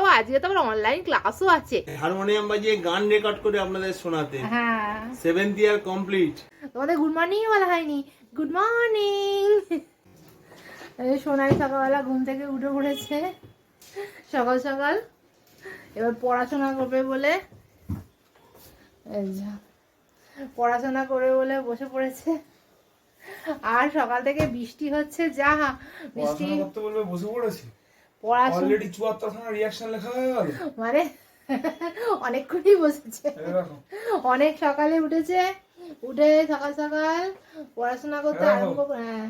ও আজকে তো আবার অনলাইন ক্লাসও আছে। হারমোনিয়াম বাজিয়ে গান রেকর্ড করে আপনাদের শোনাতে। হ্যাঁ। সেভেন্থ ইয়ার কমপ্লিট তোমাদের গুড মর্নিং বলা হয়নি। গুড মর্নিং সোনাই সকালবেলা ঘুম থেকে উঠে পড়েছে। সকাল সকাল। এবার পড়াশোনা করবে বলে। পড়াশোনা করবে বলে বসে পড়েছে। আর সকাল থেকে বৃষ্টি হচ্ছে যা। বৃষ্টি করতে বলবে বসে পড়েছি? পড়াশোনা অলরেডি চুয়াত্তর খানা রিয়াকশন লেখা হয়ে গেল? মানে অনেকক্ষণই বসেছে। অনেক সকালে উঠেছে উঠে সকাল সকাল পড়াশোনা করতে আরম্ভ করে হ্যাঁ।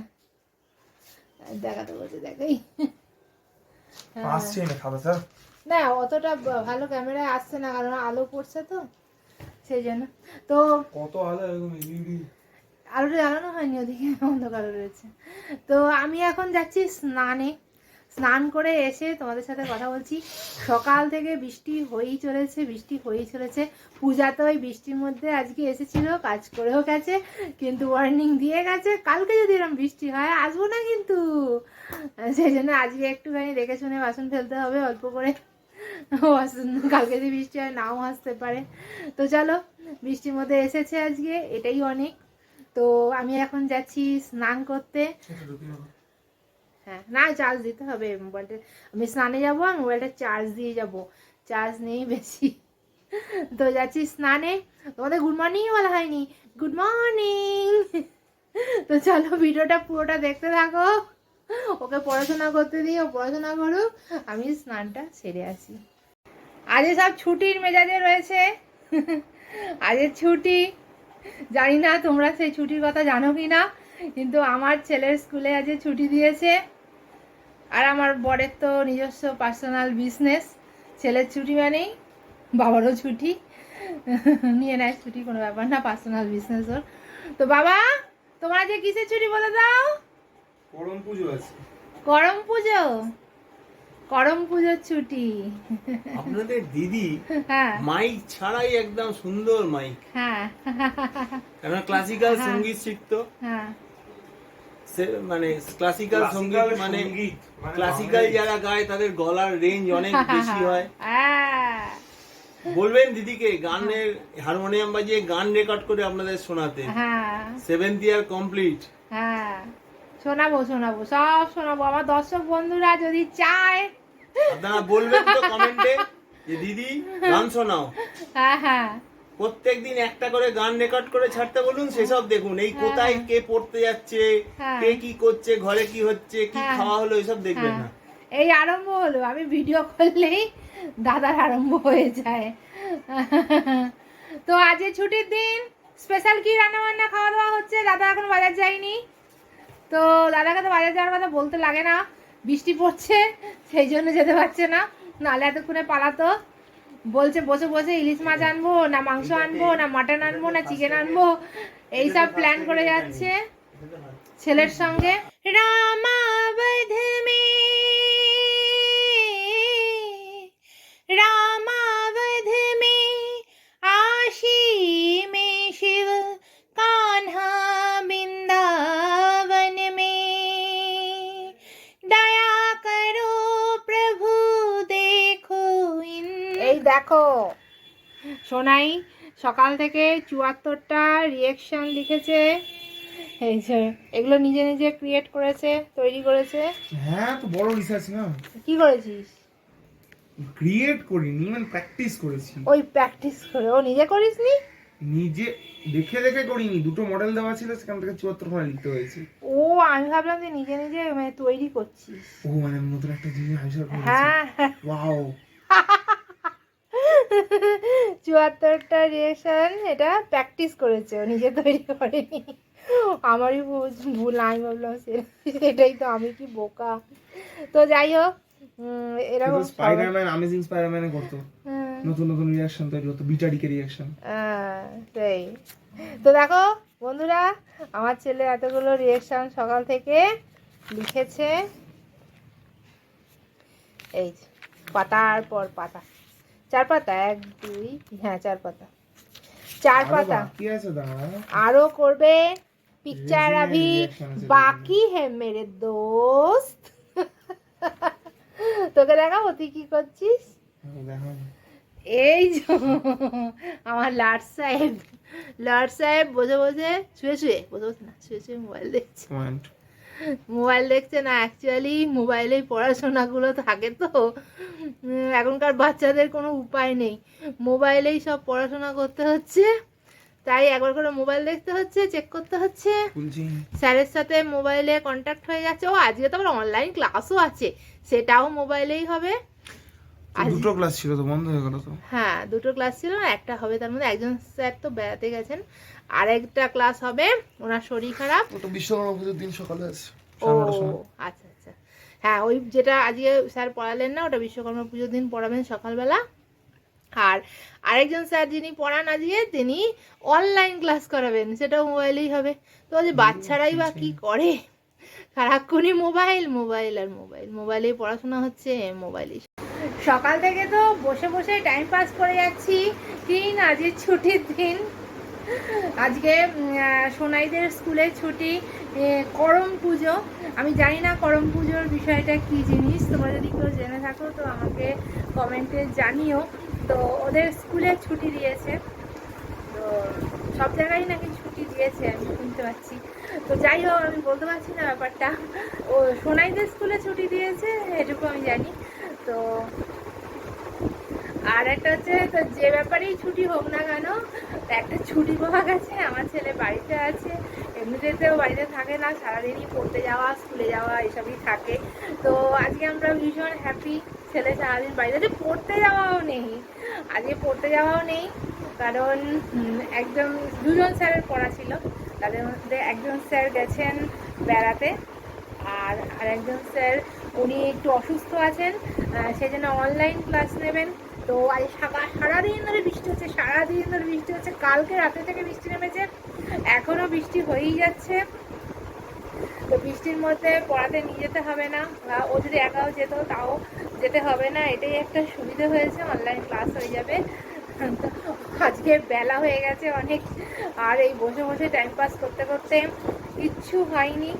দেখাতে বলছে দেখাই। হ্যাঁ। আসছে না খাতা স্যার। না অতটা ভালো ক্যামেরায় আসছে না কারণ আলো পড়ছে তো সেই জন্য। তো কত আলো এরকম আলোটা জ্বালানো হয়নি ওদিকে অন্ধকার রয়েছে। তো আমি এখন যাচ্ছি স্নানে। স্নান করে এসে তোমাদের সাথে কথা বলছি। সকাল থেকে বৃষ্টি হয়েই চলেছে, বৃষ্টি হয়েই চলেছে। পূজা তো ওই বৃষ্টির মধ্যে আজকে এসেছিল, কাজ করেও গেছে, কিন্তু ওয়ার্নিং দিয়ে গেছে, কালকে যদি এরকম বৃষ্টি হয়, আসব না কিন্তু। সেই জন্য আজকে একটুখানি দেখে শুনে বাসন ফেলতে হবে, অল্প করে। কালকে যদি বৃষ্টি হয়, নাও আসতে পারে। তো চলো, বৃষ্টির মধ্যে এসেছে আজকে, এটাই অনেক। তো আমি এখন যাচ্ছি স্নান করতে। হ্যাঁ না চার্জ দিতে হবে মোবাইলটা আমি স্নানে যাব আর মোবাইলটা চার্জ দিয়ে যাব। চার্জ নেই বেশি। তো যাচ্ছি স্নানে। তোমাদের গুড মর্নিং বলা হয়নি। গুড মর্নিং তো চলো ভিডিওটা পুরোটা দেখতে থাকো। ওকে পড়াশোনা করতে দিই, ও পড়াশোনা করুক। আমি স্নানটা সেরে আসি। আজকে সব ছুটির মেজাজে রয়েছে। আজকে ছুটি। জানি না তোমরা সেই ছুটির কথা জানো কি না কিন্তু আমার ছেলের স্কুলে আজকে ছুটি দিয়েছে। আর আমার বরের তো নিজস্ব পার্সোনাল বিজনেস ছেলের ছুটি মানেই বাবারও ছুটি। নিয়ে নেয় ছুটি কোনো ব্যাপার না পার্সোনাল বিজনেস ওর। তো বাবা তোমার আজকে কিসের ছুটি বলে দাও? করম পুজো আছে। করম পুজো? করম পুজোর ছুটি। আপনাদের দিদি হ্যাঁ। মাইক ছাড়াই একদম সুন্দর মাইক। হ্যাঁ। কেন ক্লাসিক্যাল। সংগীত শিখতো। হ্যাঁ। মানে ক্লাসিক্যাল সংগীত মানে মানে ক্লাসিক্যাল যারা গায় তাদের গলার রেঞ্জ অনেক বেশি হয়। হ্যাঁ। বলবেন দিদিকে গানের হারমোনিয়াম বাজিয়ে গান রেকর্ড করে আপনাদের শোনাতে। সেভেন্থ ইয়ার কমপ্লিট হ্যাঁ। শোনাবো শোনাবো সব শোনাবো। আমার দর্শক বন্ধুরা যদি চায়। আপনারা বলবেন তো কমেন্টে যে দিদি গান শোনাও। হ্যাঁ হ্যাঁ। প্রত্যেকদিন একটা করে গান রেকর্ড করে ছাড়তে বলুন সেসব দেখুন। এই কোথায় কে পড়তে যাচ্ছে হ্যাঁ। কে কি করছে ঘরে কি হচ্ছে কি হ্যাঁ। খাওয়া হলো এসব দেখবেন হ্যাঁ। না। এই আরম্ভ হলো। আমি ভিডিও করলেই দাদার আরম্ভ হয়ে যায়। তো আজকে ছুটির দিন। স্পেশাল কি রান্না বান্না খাওয়া দাওয়া হচ্ছে? দাদা এখন বাজার যায়নি। তো দাদাকে তো বাজার যাওয়ার কথা বলতে লাগে না। বৃষ্টি পড়ছে সেই জন্য যেতে পারছে না। নাহলে এতক্ষণে পালাতো। বলছে বসে বসে ইলিশ মাছ আনব না মাংস আনব না মাটন আনব না চিকেন আনব। এইসব প্ল্যান করে যাচ্ছে ছেলের সঙ্গে। রামা রাম দেখো। সোনাই সকাল থেকে চুয়াত্তরটা রিয়েকশন লিখেছে। এই যে এগুলো নিজে নিজে ক্রিয়েট করেছে তৈরি করেছে। হ্যাঁ তো বড় রিসার্চ না? কি করেছিস? ক্রিয়েট করিনি মানে প্র্যাকটিস করেছি। ওই প্র্যাকটিস করে ও নিজে করিসনি? নিজে দেখে দেখে করিনি দুটো মডেল দেওয়া ছিল সেখান থেকে চুয়াত্তর খানা লিখতে হয়েছে। ও আমি ভাবলাম যে নিজে নিজে মানে তৈরি করছিস। ও মানে নতুন একটা জিনিস আবিষ্কার করেছি। হ্যাঁ। ওয়াও চুয়াত্তরটা রিয়েকশন এটা প্র্যাকটিস করেছে ও নিজে তৈরি করেনি। আমারই ভুল- আমি ভাবলাম সেটাই তো আমি কি বোকা। তো যাই হোক এরকম সবাই- স্পাইডারম্যান আমেজিং স্পাইডারম্যানে করতো। নতুন নতুন রিয়াকশন তৈরি হতো বিটাডিকে রিয়াকশন সেই। তো দেখো বন্ধুরা আমার ছেলে এতগুলো রিয়েকশন সকাল থেকে লিখেছে। এই পাতার পর পাতা। চার পাতা? এক দুই হ্যাঁ চার পাতা। চার পাতা। আরও করবে পিকচার আভি। বাকি হে মেরে দোস্ত। তোকে দেখাবো তুই কি করছিস? এই আমার লার্ড সাহেব। লাট সাহেব বসে বসে শুয়ে শুয়ে বসে বসে না শুয়ে শুয়ে মোবাইল দেখছে। মোবাইল দেখছে না অ্যাকচুয়ালি মোবাইলেই পড়াশোনাগুলো থাকে তো। এখনকার বাচ্চাদের কোনো উপায় নেই। মোবাইলেই সব পড়াশোনা করতে হচ্ছে। তাই একবার করে মোবাইল দেখতে হচ্ছে চেক করতে হচ্ছে। স্যারের সাথে মোবাইলে কন্ট্যাক্ট হয়ে যাচ্ছে। ও আজকে তো আবার অনলাইন ক্লাসও আছে। সেটাও মোবাইলেই হবে। আজ- দুটো ক্লাস ছিল তো বন্ধ হয়ে গেল তো। হ্যাঁ দুটো ক্লাস ছিল না একটা হবে। তার মধ্যে একজন স্যার তো বেড়াতে গেছেন। আর একটা ক্লাস হবে ওনার শরীর খারাপ। ওটা বিশ্বকর্মা পুজোর দিন সকালে আছে ও। আচ্ছা আচ্ছা। হ্যাঁ ওই যেটা আজকে স্যার পড়ালেন না ওটা বিশ্বকর্মা পুজোর দিন পড়াবেন সকালবেলা। আর আরেকজন স্যার যিনি পড়ান আজকে তিনি অনলাইন ক্লাস করাবেন সেটাও মোবাইলেই হবে। তো যে বাচ্চারাই বা কি করে? সারাক্ষণই মোবাইল মোবাইল আর মোবাইল মোবাইলেই পড়াশোনা হচ্ছে মোবাইলেই সকাল থেকে তো বসে বসে টাইম পাস করে যাচ্ছি। দিন আজকে ছুটির দিন। আজকে সোনাইদের স্কুলে ছুটি করম পুজো। আমি জানি না করম পুজোর বিষয়টা কি জিনিস, তোমরা যদি কেউ জেনে থাকো তো আমাকে কমেন্টে জানিও। তো ওদের স্কুলে ছুটি দিয়েছে। তো সব জায়গায় নাকি ছুটি দিয়েছে, আমি শুনতে পাচ্ছি। তো যাই হোক, আমি বলতে পারছি না ব্যাপারটা। ও, সোনাইদের স্কুলে ছুটি দিয়েছে, এটুকু আমি জানি। আর একটা হচ্ছে তো যে ব্যাপারেই ছুটি হোক না কেন একটা ছুটি পাওয়া গেছে আমার ছেলে বাড়িতে আছে এমনিতেও বাড়িতে থাকে না সারাদিনই পড়তে যাওয়া স্কুলে যাওয়া এসবই থাকে। তো আজকে আমরা ভীষণ হ্যাপি ছেলে সারাদিন বাড়িতে আছে পড়তে যাওয়াও নেই আজকে পড়তে যাওয়াও নেই কারণ একজন দুজন স্যারের পড়া ছিল তাদের মধ্যে একজন স্যার গেছেন বেড়াতে আর আর একজন স্যার উনি একটু অসুস্থ আছেন আহ, সেই জন্য অনলাইন ক্লাস নেবেন তো আজ সারা- সারাদিন ধরে বৃষ্টি হচ্ছে, সারাদিন ধরে বৃষ্টি হচ্ছে, কালকে রাতে থেকে বৃষ্টি নেমেছে, এখনও বৃষ্টি হয়েই যাচ্ছে। তো বৃষ্টির মধ্যে পড়াতে নিয়ে যেতে হবে না, বা ও যদি একাও যেত তাও যেতে হবে না, এটাই একটা সুবিধা হয়েছে অনলাইন ক্লাস হয়ে যাবে। আজকে বেলা হয়ে গেছে অনেক, আর এই বসে বসে টাইম পাস করতে করতে কিচ্ছু হয়নি।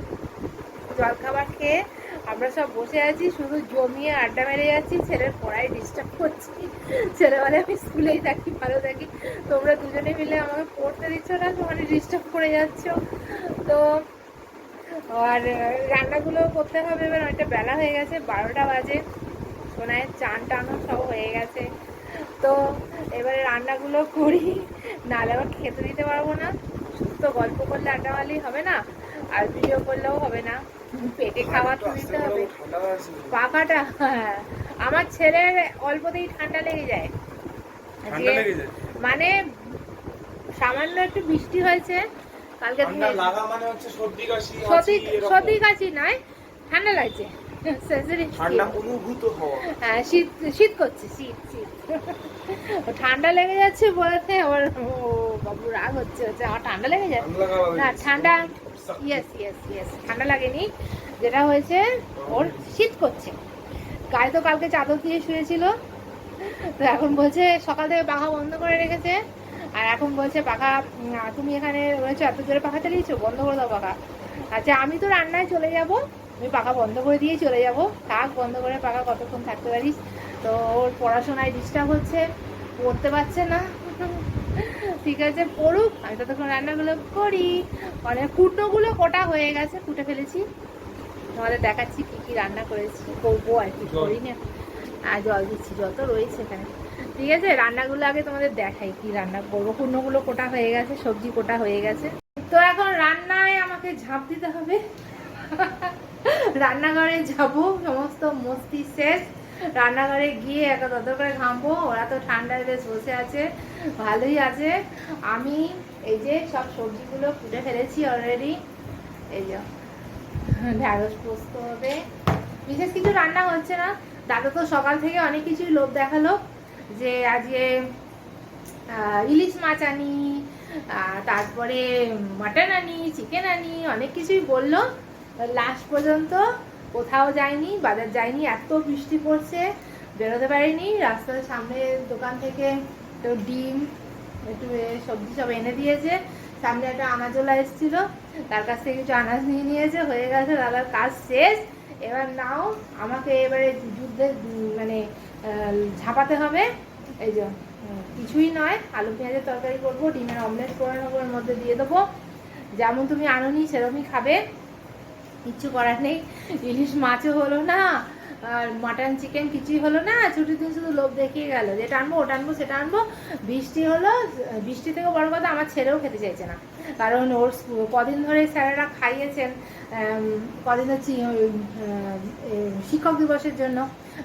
জলখাবার খেয়ে আমরা সব বসে আছি, শুধু জমিয়ে আড্ডা মেরে যাচ্ছি, ছেলের পড়ায় ডিস্টার্ব করছি। ছেলে বলে, আমি স্কুলেই থাকি, ভালো থাকি। তোমরা দুজনে মিলে আমাকে পড়তে দিচ্ছ না তোমার ডিস্টার্ব করে যাচ্ছ। তো, আর রান্নাগুলো করতে হবে, এবার অনেকটা বেলা হয়ে গেছে, বারোটা বাজে। সোনায় চান টানো সব হয়ে গেছে। তো, এবারে রান্নাগুলো করি, নাহলে আবার খেতে দিতে পারব না। তো গল্প করলে আড্ডা মারলেই হবে না, আর ভিডিও করলেও হবে না। পেটে খাবার তো দিতে হবে। পাখাটা আমার ছেলের অল্পতেই ঠান্ডা লেগে যায়। মানে সামান্য একটু বৃষ্টি হয়েছে কালকে মানে সর্দি কাশি সর্দি নয় ঠান্ডা লাগছে। হ্যাঁ শীত শীত করছে শীত শীত। ঠান্ডা লেগে যাচ্ছে বলেছে আবার ও বাবু রাগ হচ্ছে হচ্ছে আমার ঠান্ডা লেগে যাচ্ছে না ঠান্ডা ইয়েস ইয়েস ইয়েস ঠান্ডা লাগেনি। যেটা হয়েছে, ওর শীত করছে। গায়ে তো কালকে চাদর দিয়ে শুয়েছিল। তো এখন বলছে, সকাল থেকে পাখা বন্ধ করে রেখেছে। আর এখন বলছে, পাখা তুমি এখানে রয়েছো, এত জোরে পাখা চালিয়েছো? বন্ধ করে দাও পাখা। আচ্ছা আমি তো রান্নায় চলে যাব। আমি পাখা বন্ধ করে দিয়ে চলে যাব। থাক, বন্ধ করে পাখা কতক্ষণ থাকতে পারিস। তো ওর পড়াশোনায় ডিস্টার্ব হচ্ছে। পড়তে পারছে না। ঠিক আছে পড়ুক। আমি ততক্ষণ রান্নাগুলো করি। অনেক কুটনোগুলো কোটা হয়ে গেছে কুটে ফেলেছি। তোমাদের দেখাচ্ছি কি কি রান্না করেছি করব আর কি করি না। আর জল দিচ্ছি জল তো রয়েছে এখানে। ঠিক আছে রান্নাগুলো আগে তোমাদের দেখাই কি রান্না করব। কুটনোগুলো কোটা হয়ে গেছে সবজি কোটা হয়ে গেছে। তো এখন রান্নায় আমাকে ঝাঁপ দিতে হবে। রান্নাঘরে যাব সমস্ত মস্তি শেষ। রান্নাঘরে গিয়ে একা তত করে ঘামবো। ওরা তো ঠান্ডায় বেশ বসে আছে, ভালোই আছে। আমি এই যে সব সবজিগুলো ফুটে ফেলেছি অলরেডি এই যে, ঢ্যাঁড়স পোস্ত হবে। বিশেষ কিছু রান্না হচ্ছে না। দাদা তো সকাল থেকে অনেক কিছুই লোভ দেখাল যে আজকে ইলিশ মাছ আনি তারপরে মাটন আনি চিকেন আনি, অনেক কিছুই বলল। লাস্ট পর্যন্ত কোথাও যায়নি, বাজার যায়নি, এত বৃষ্টি পড়ছে, বেরোতে পারিনি, রাস্তার সামনে দোকান থেকে তো ডিম, একটু সবজি সব এনে দিয়েছে, সামনে একটা আনাজোলা এসেছিল, তার কাছ থেকে কিছু আনাজ নিয়ে নিয়েছে, হয়ে গেছে দাদার কাজ শেষ, এবার নাও আমাকে এবারে যুদ্ধে মানে ঝাঁপাতে হবে, এই যে কিছুই নয়, আলু পেঁয়াজের তরকারি করব, ডিমের অমলেট করে নেব, এর মধ্যে দিয়ে দেবো, যেমন তুমি আনোনি সেরকমই খাবে কিচ্ছু করার নেই। ইলিশ মাছও হলো না, আর মাটন চিকেন কিছুই হলো না। ছুটির দিন শুধু লোভ দেখিয়ে গেল যেটা আনব, ওটা আনব, সেটা আনব। বৃষ্টি হলো, বৃষ্টি থেকে বড় কথা আমার ছেলেও খেতে চাইছে না। কারণ ওর কদিন ধরে স্যারেরা খাইয়েছেন কদিন হচ্ছে শিক্ষক দিবসের জন্য,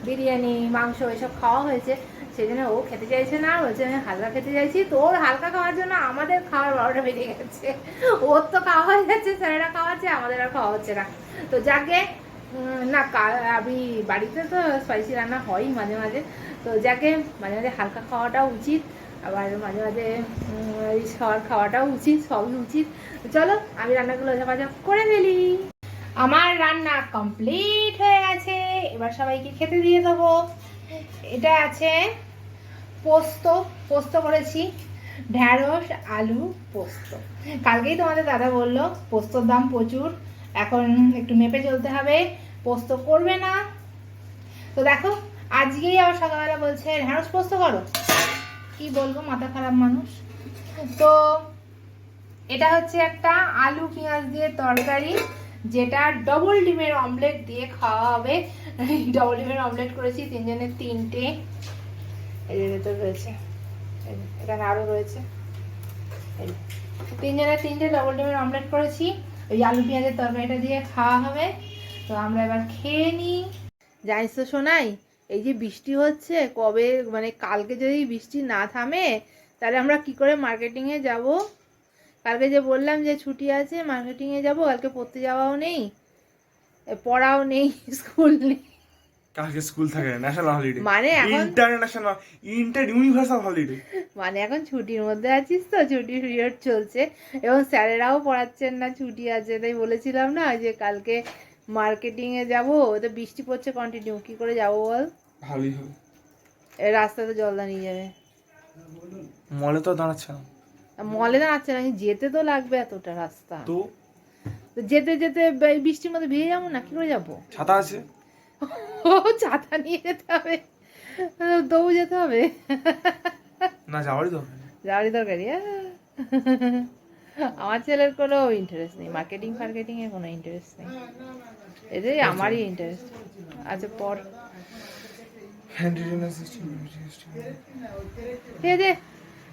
বিরিয়ানি, মাংস এসব খাওয়া হয়েছে। সেই জন্য ও খেতে চাইছে না, বলছে আমি হালকা খেতে চাইছি। তো ওর হালকা খাওয়ার জন্য আমাদের খাওয়ার বারোটা বেরিয়ে গেছে। ওর তো খাওয়া হয়ে যাচ্ছে স্যারেরা খাওয়াচ্ছে, আমাদের আর খাওয়া হচ্ছে না। তো যাকে না আমি বাড়িতে তো স্পাইসি রান্না হয়ই মাঝে মাঝে। তো যাকে মাঝে মাঝে হালকা খাওয়াটাও উচিত, আবার মাঝে মাঝে খাওয়ার খাওয়াটাও উচিত, সবই উচিত। চলো, আমি রান্নাগুলো ঝাপাঝাপ করে ফেলি। আমার রান্না কমপ্লিট হয়ে গেছে। এবার সবাইকে খেতে দিয়ে দেবো। এটা আছে পোস্ত পোস্ত করেছি। ঢ্যাঁড়স, আলু, পোস্ত। কালকেই তোমাদের দাদা বলল, পোস্তর দাম প্রচুর, এখন একটু মেপে চলতে হবে, পোস্ত করবে না। তো দেখো, আজকেই আবার সকালবেলা বলছে, ঢ্যাঁড়স পোস্ত করো? কি বলব, মাথা খারাপ মানুষ। তো এটা হচ্ছে একটা আলু পেঁয়াজ দিয়ে তরকারি। যেটা ডবল ডিমের অমলেট দিয়ে খাওয়া হবে। ডবল ডিমের অমলেট করেছি তিনজনের তিনটে। যে ভেতর রয়েছে। এখানে আরও রয়েছে। তিনজনের তিনটে ডবল ডিমের অমলেট করেছি। ওই আলু পেঁয়াজের তরকারিটা দিয়ে খাওয়া হবে। তো আমরা এবার খেয়ে নিই। জানিস তো শোনাই এই যে বৃষ্টি হচ্ছে, কবে মানে কালকে যদি বৃষ্টি না থামে, তাহলে আমরা কি করে মার্কেটিংয়ে যাব? কালকে যে বললাম যে ছুটি আছে মার্কেটিংয়ে যাব কালকে পড়তে যাওয়াও নেই পড়াও নেই স্কুল নেই। কালকে স্কুল থাকে ন্যাশনাল হলিডে মানে এখন ইন্টারন্যাশনাল ইন্টার ইউনিভার্সাল হলিডে মানে এখন ছুটির মধ্যে আছিস তো ছুটি পিরিয়ড চলছে এবং স্যারেরাও পড়াচ্ছেন না ছুটি আছে তাই বলেছিলাম না যে কালকে মার্কেটিংয়ে যাব তো বৃষ্টি পড়ছে কন্টিনিউ কি করে যাব বল? ভালোই হবে। রাস্তাতে জল দাঁড়িয়ে যাবে। মলে তো দাঁড়াচ্ছে না। মলে দাঁড়াচ্ছে না যেতে তো লাগবে এতটা রাস্তা। তো? যেতে যেতে বৃষ্টির মধ্যে ভিজে যাব না? কি করে যাব? ছাতা আছে? ও ছাতা নিয়ে যেতে হবে। দৌ যেতে হবে। না যাওয়ারই তো যাওয়ারই দরকারি আমার ছেলের কোনো ইন্টারেস্ট নেই। মার্কেটিং ফার্কেটিং এ কোনো ইন্টারেস্ট নেই। এদের আমারই ইন্টারেস্ট আচ্ছা পর। ঠিক আছে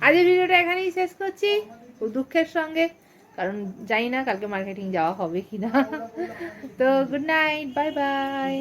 আজকের ভিডিওটা এখানেই শেষ করছি। খুব দুঃখের সঙ্গে, কারণ জানি না কালকে মার্কেটিং যাওয়া হবে কি না তো গুড নাইট বাই বাই